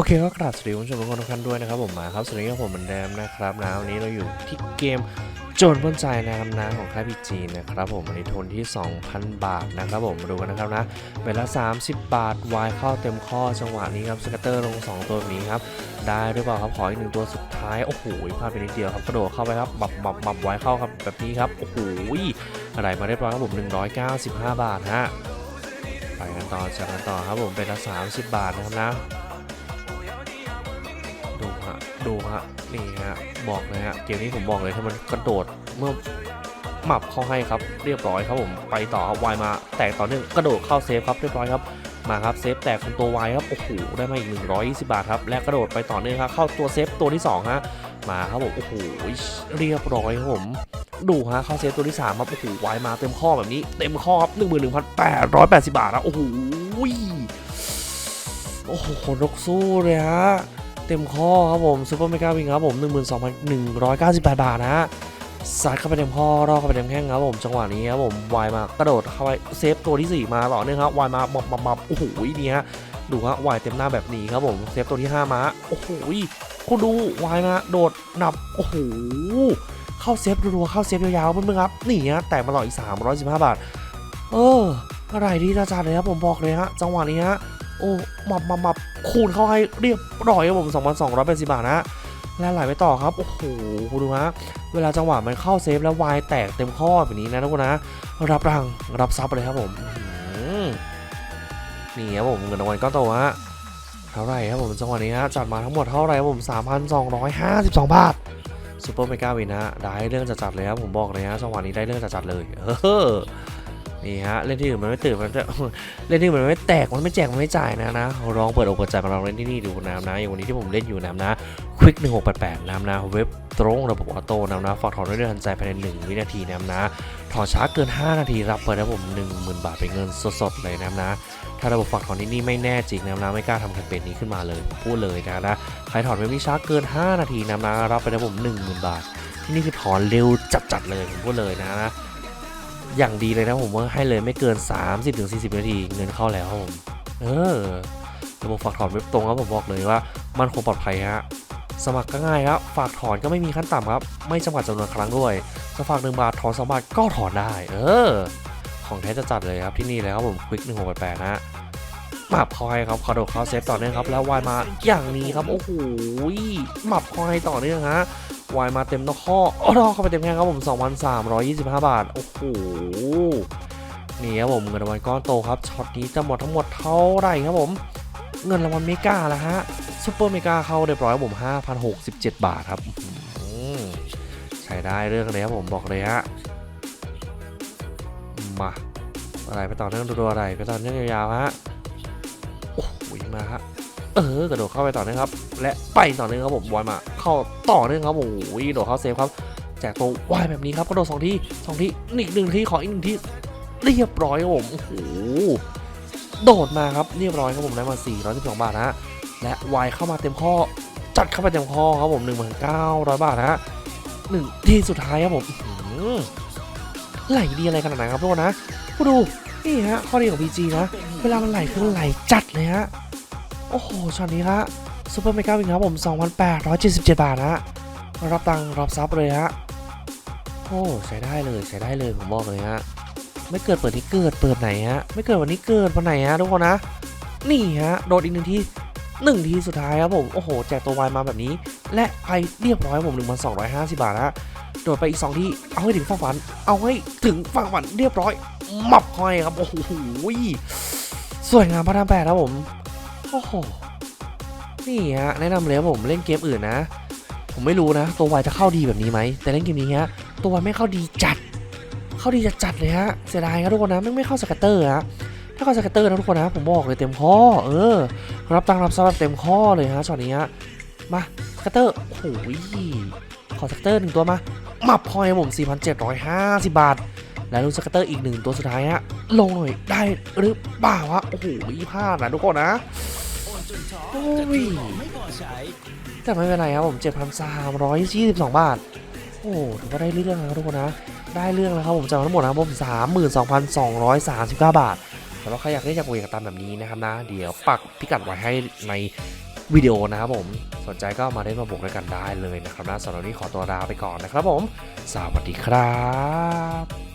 โอเคก็กราบสวัสดีคุณผู้ชมทุกคนทุกท่านด้วยนะครับผมมาครับสวัสดีครับผมเหมือนเดิมนะครับนะวันนี้เราอยู่ที่เกมโจรปล้นใจนะครับนะของค่ายพีจีนะครับผมอันนี้ทุนที่ 2,000 บาทนะครับผมมาดูกันนะครับนะเวลา 30 บาทวายเข้าเต็มข้อจังหวะนี้ครับสกัตเตอร์ลง 2 ตัวนี้ครับได้หรือเปล่าครับขออีกหนึ่งตัวสุดท้ายโอ้โหพลาดไปนิดเดียวครับกระโดดเข้าไปครับบับบับบับวายเข้าครับแบบนี้ครับโอ้โหอะไรมาเรียบร้อยครับผม195 บาทฮะไปกันต่อจากกันต่อครับผมเป็นละ30 บาทนะครับนะ ดูฮะนี่ฮะบอกเลยฮะเกมนี้ผมบอกเลยถ้ามันกระโดดเมื่อหมับเข้าให้ครับเรียบร้อยครับผมไปต่อครับวายมาแตกต่อเนื่องกระโดดเข้าเซฟครับเรียบร้อยครับมาครับเซฟแตกเป็นตัววายครับโอ้โหได้มาอีก 120 บาทครับและกระโดดไปต่อเนื่องครับเข้าตัวเซฟตัวที่2ฮะมาครับผมโอ้โหเรียบร้อยครับผมดูฮะเข้าเซฟตัวที่3ครับโอ้โหวายมาเต็มข้อแบบนี้เต็มข้อครับ11,880 บาทครับโอ้โหโอ้โหขนนกสู้เลยฮะ เต็มข้อครับผมซูเปอร์เมกาวิงครับผม12,198 บาทนะฮะซัดเข้าไปเต็มข้อรอเข้าไปเต็มแข้งครับผมจังหวะนี้ครับผมวายมากระโดดเข้าไปเซฟตัวที่ 4 มาต่อเนื่องครับวายมาบับบับบับโอ้โหนี่ฮะดูฮะวายเต็มหน้าแบบนี้ครับผมเซฟตัวที่ 5 มาโอ้โหคุณดูวายมาโดดหนับโอ้โหเข้าเซฟรัวๆเข้าเซฟยาวๆเพื่อนๆครับนี่ฮะแตกมาหล่ออีก 315 บาท เอออะไรดีนะจ๊ะเลยครับผมบอกเลยฮะจังหวะนี้ฮะ โอ้หมับหมับหมับคูณเข้าให้เรียบร้อยครับผม2,280บาทนะและไหลไปต่อครับ โอ้โหคุณดูฮะ เวลาจังหวะมันเข้าเซฟแล้ววายแตกเต็มข้อแบบนี้นะทุกคนนะ รับรัง รับซับเลยครับผมนี่ครับผมเงินรางวัลก้อนโตฮะ เท่าไรครับผมจังหวะนี้ฮะ จัดมาทั้งหมดเท่าไรครับผม 3,252 บาทซูเปอร์เมกาวินฮะ ได้เรื่องจัดๆเลยครับผมบอกเลยฮะจังหวะนี้ได้เรื่องจัดๆเลย เออ นี่ฮะเล่นที่อื่นมันไม่ตื่นมันจะเล่นที่มันไม่แตกมันไม่แจกมันไม่จ่ายนะนะลองเปิดอกเปิดใจมาลองเล่นที่นี่ดูนะนะอย่างวันนี้ที่ผมเล่นอยู่นะนะ Quick 1688นะนะเว็บตรงระบบออโต้นะนะฝากถอนด้วยทันใจภายใน 1 วินาทีนะนะถอนช้าเกิน 5 นาทีรับเปิดนะผม 10,000 บาทเป็นเงินสดๆเลยนะนะถ้าระบบฝากถอนที่นี่ไม่แน่จริงนะนะไม่กล้าทำแคมเปญนี้ขึ้นมาเลยพูดเลยนะนะใครถอนเว็บนี้ช้าเกิน 5 นาทีนะนะรับไปนะผม 10,000 บาท ที่นี่คือถอนเร็วจัดๆเลยผมพูดเลยนะนะ อย่างดีเลยนะผมว่าให้เลยไม่เกิน 30-40 นาทีเงินเข้าแล้วผมเออระบบฝากถอนเว็บตรงครับผมบอกเลยว่ามันคงปลอดภัยฮะสมัครก็ง่ายครับฝากถอนก็ไม่มีขั้นต่ำครับ ไม่จำกัดจำนวนครั้งด้วยจะฝากหนึ่งบาทถอนสองบาทก็ถอนได้ เออ ของแท้จะจัดเลยครับที่นี่เลยครับผมควิกหนึ่งหกแปดนะฮะหมับคอยครับคอโดดเข้าเซฟต่อเนื่องครับแล้ววายมาอย่างนี้ครับโอ้โหหมับคอยต่อเนื่องฮะ วายมาเต็มนอกข้ออ้อเข้าไปเต็มแข้งครับผม 2,325 บาท โอ้โห นี่ครับผมเงินรางวัลก้อนโตครับ ช็อตนี้จะหมดทั้งหมดเท่าไหร่ครับผม เงินรางวัลเมกาแล้วฮะซูเปอร์เมกาเข้าเรียบร้อยครับผม 5,067 บาทครับใช้ได้เรื่องเลยครับผมบอกเลยฮะ มาอะไรไปต่อเนื่องดูๆอะไรไปต่อเนื่องยาวๆฮะ โอ้โหมาฮะ เออกระโดดเข้าไปต่อเนื่องครับ และไปต่อเนื่องครับผมวายมาเข้าต่อเนื่องครับโอ้โหโดดเข้าเซฟครับแจกตัววายแบบนี้ครับกระโดดสองทีสองทีอีกหนึ่งทีขออีกหนึ่งทีเรียบร้อยครับผมโอ้โหโดดมาครับเรียบร้อยครับผมได้มา 412 บาทนะฮะและวายเข้ามาเต็มข้อจัดเข้าไปเต็มข้อครับผม1,900 บาทนะฮะหนึ่งทีสุดท้ายครับผมอื้อหือไหลดีอะไรขนาดไหนครับทุกคนนะผู้ดูนี่ฮะข้อดีของ PG นะ เวลามันไหลคือไหลจัดเลยฮะ โอ้โหช็อตนี้ละซูเปอร์เมกาวิงครับผม2,877 บาทนะรับตังรับซับเลยฮะโอ้ใช้ได้เลยใช้ได้เลยผมบอกเลยฮะไม่เกิดเปิดนี้เกิดเปิดไหนฮะไม่เกิดวันนี้เกิดวันไหนฮะทุกคนนะ นี่ฮะโดดอีกหนึ่งที่หนึ่งทีสุดท้ายครับผมโอ้โหแจกตัววายมาแบบนี้ และไปเรียบร้อยครับผม1,250บบาทนะโดดไปอีก2ที่เอาให้ถึงฝั่งฝัน เอาให้ถึงฝั่งฝันเรียบร้อยหมับห้อยครับโอ้โหสวยงามพระรามแปดครับผม โอ้โห นี่ฮะแนะนำเลยผมเล่นเกมอื่นนะ ผมไม่รู้นะ ตัววายจะเข้าดีแบบนี้ไหม แต่เล่นเกมนี้ฮะ ตัววายไม่เข้าดีจัด เข้าดีจัดจัดเลยฮะ เสียดายครับทุกคนนะไม่ไม่เข้าสกัตเตอร์ฮะ ถ้าเข้าสกัตเตอร์นะทุกคนนะ ผมบอกเลยเต็มข้อ เออ รับตังค์รับซับแบบเต็มข้อเลยฮะช็อตนี้ฮะ มาสกัตเตอร์ โอ้โหขอสกัตเตอร์หนึ่งตัวมามับพอยครับผม 4,750 บาท แล้วลูกสกัตเตอร์อีกหนึ่งตัวสุดท้ายฮะ ลงหน่อยได้หรือเปล่าวะ โอ้โหพลาดนะทุกคนนะ โอ้ยแต่ไม่เป็นไรครับผม 7,322 บาท โอ้ถือว่าได้เรื่องแล้วทุกคนนะ ได้เรื่องแล้วครับผมจากทั้งหมดนะครับผม32,239 บาทสำหรับใครอยากเล่นจากเวกตันแบบนี้นะครับนะ เดี๋ยวปักพิกัดไว้ให้ในวิดีโอนะครับผมสนใจก็มาเล่นมาบวกด้วยกันได้เลยนะครับนะสำหรับนนี้ขอตัวลาไปก่อนนะครับผม สวัสดีครับ